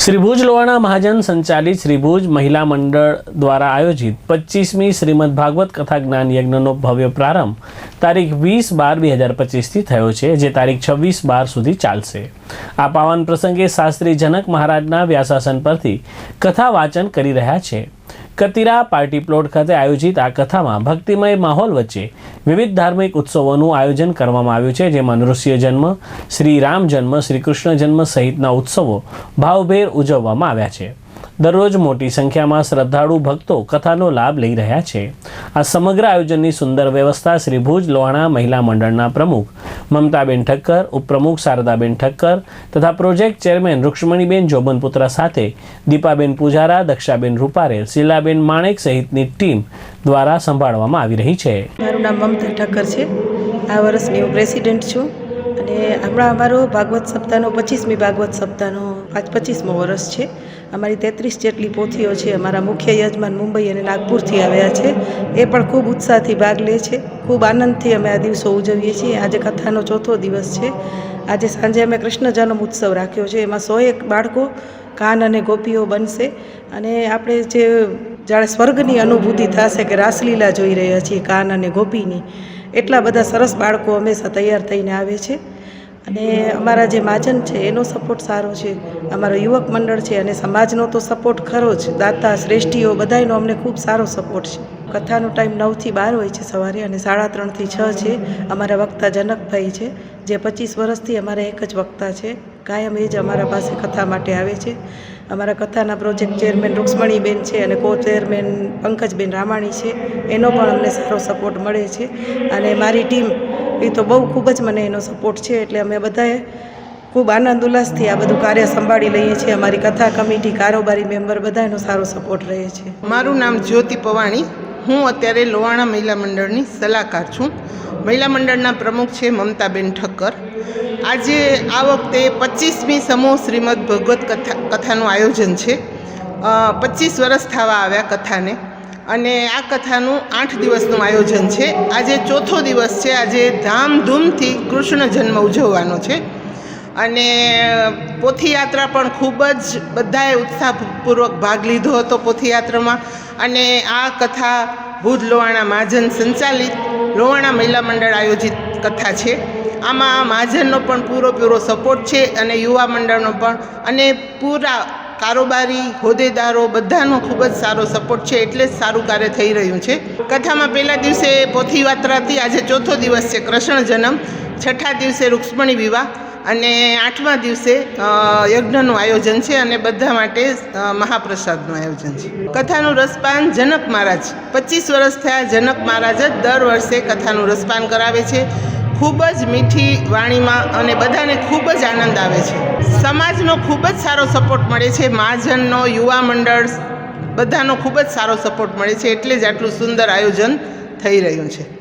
શ્રી ભુજ લોહાણા મહાજન સંચાલિત શ્રી ભુજ મહિલા મંડળ દ્વારા આયોજિત પચીસમી શ્રીમદ ભાગવત કથા જ્ઞાન યજ્ઞનો ભવ્ય પ્રારંભ તારીખ વીસ બાર બે હજાર પચીસથી થયો છે, જે તારીખ છવ્વીસ બાર સુધી ચાલશે. આ પાવન પ્રસંગે શાસ્ત્રી જનક મહારાજના વ્યાસાસન પરથી કથા વાચન કરી રહ્યા છે. કતિરા પાર્ટી પ્લોટ ખાતે આયોજિત આ કથામાં ભક્તિમય માહોલ વચ્ચે વિવિધ ધાર્મિક ઉત્સવોનું આયોજન કરવામાં આવ્યું છે, જેમાં નૃસિંહ જન્મ શ્રી રામ જન્મ શ્રી કૃષ્ણ જન્મ સહિતના ઉત્સવો ભાવભેર ઉજવવામાં આવ્યા છે. દરરોજ મોટી સંખ્યામાં શ્રદ્ધાળુ ભક્તો કથાનો લાભ લઈ રહ્યા છે. આ સમગ્ર આયોજનની સુંદર વ્યવસ્થા શ્રી ભુજ લોહાણા મહિલા મંડળના પ્રમુખ મમતાબેન ઠક્કર, ઉપપ્રમુખ શારદાબેન ઠક્કર તથા પ્રોજેક્ટ ચેરમેન રૂક્ષ્મણીબેન જોબનપુત્રા સાથે દીપાબેન પૂજારા, દક્ષાબેન રૂપારેલ શીલાબેન માણેક સહિતની ટીમ દ્વારા સંભાળવામાં આવી રહી છે. મારું નામ મમતા ઠક્કર છે. આ વર્ષની હું પ્રેસિડેન્ટ છું. અને હમણાં અમારો ભાગવત સપ્તાહનો પચીસમી ભાગવત સપ્તાહનો આજ પચીસમો વર્ષ છે. અમારી તેત્રીસ જેટલી પોથીઓ છે અમારા મુખ્ય યજમાન મુંબઈ અને નાગપુરથી આવ્યા છે. એ પણ ખૂબ ઉત્સાહથી ભાગ લે છે. ખૂબ આનંદથી અમે આ દિવસો ઉજવીએ છીએ. આજે કથાનો ચોથો દિવસ છે. આજે સાંજે અમે કૃષ્ણ જન્મ ઉત્સવ રાખ્યો છે. એમાં સો એક બાળકો, કાન અને ગોપીઓ બનશે. અને આપણે જે જાણે સ્વર્ગની અનુભૂતિ થશે કે રાસલીલા જોઈ રહ્યા છીએ કાન અને ગોપીની. એટલા બધા સરસ બાળકો હંમેશા તૈયાર થઈને આવે છે. અને અમારા જે મહાજન છે, એનો સપોર્ટ સારો છે. અમારો યુવક મંડળ છે અને સમાજનો તો સપોર્ટ ખરો જ. દાતા, શ્રેષ્ઠીઓ બધાયનો અમને ખૂબ સારો સપોર્ટ છે. કથાનો ટાઈમ નવથી બાર હોય છે સવારે અને સાડા ત્રણથી છ છે અમારા વક્તા જનકભાઈ છે, જે પચીસ વર્ષથી અમારા એક જ વક્તા છે. કાયમ એ જ અમારા પાસે કથા માટે આવે છે. અમારા કથાના પ્રોજેક્ટ ચેરમેન રૂક્ષ્મણીબેન છે અને કો ચેરમેન પંકજબેન રામાણી છે. એનો પણ અમને સારો સપોર્ટ મળે છે. અને મારી ટીમ એ તો બહુ ખૂબ જ મને એનો સપોર્ટ છે એટલે અમે બધાએ ખૂબ આનંદ ઉલ્લાસથી આ બધું કાર્ય સંભાળી લઈએ છીએ. અમારી કથા કમિટી, કારોબારી મેમ્બર બધાનો સારો સપોર્ટ રહે છે. મારું નામ જ્યોતિ પવાણી. હું અત્યારે લોહાણા મહિલા મંડળની સલાહકાર છું. મહિલા મંડળના પ્રમુખ છે મમતાબેન ઠક્કર. આજે આ વખતે પચીસમી સમૂહ શ્રીમદ ભગવત કથા કથાનું આયોજન છે. પચીસ વર્ષ થવા આવ્યા કથાને. અને આ કથાનું આઠ દિવસનું આયોજન છે. આજે ચોથો દિવસ છે. આજે ધામધૂમથી કૃષ્ણ જન્મ ઉજવવાનો છે. અને પોથીયાત્રા પણ ખૂબ જ બધાએ ઉત્સાહપૂર્વક ભાગ લીધો હતો પોથીયાત્રામાં. અને આ કથા ભુજ લોહાણા મહાજન સંચાલિત લોહાણા મહિલા મંડળ આયોજિત કથા છે. આમાં મહાજનનો પણ પૂરો પૂરો સપોર્ટ છે અને યુવા મંડળનો પણ. અને પૂરા કારોબારી, હોદ્દેદારો બધાનો ખૂબ જ સારો સપોર્ટ છે, એટલે જ સારું કાર્ય થઈ રહ્યું છે. કથામાં પહેલા દિવસે પોથી યાત્રાથી આજે ચોથો દિવસ છે કૃષ્ણ જન્મ, છઠ્ઠા દિવસે રૂક્ષ્મણી વિવાહ અને આઠમા દિવસે યજ્ઞનું આયોજન છે અને બધા માટે મહાપ્રસાદનું આયોજન છે. કથાનું રસપાન જનક મહારાજ, પચીસ વર્ષ થયા જનક મહારાજ જ દર વર્ષે કથાનું રસપાન કરાવે છે. ખૂબ જ મીઠી વાણીમાં અને બધાને ખૂબ જ આનંદ આવે છે. સમાજનો ખૂબ જ સારો સપોર્ટ મળે છે. મહાજનનો, યુવા મંડળ, બધાનો ખૂબ જ સારો સપોર્ટ મળે છે. એટલે જ આટલું સુંદર આયોજન થઈ રહ્યું છે.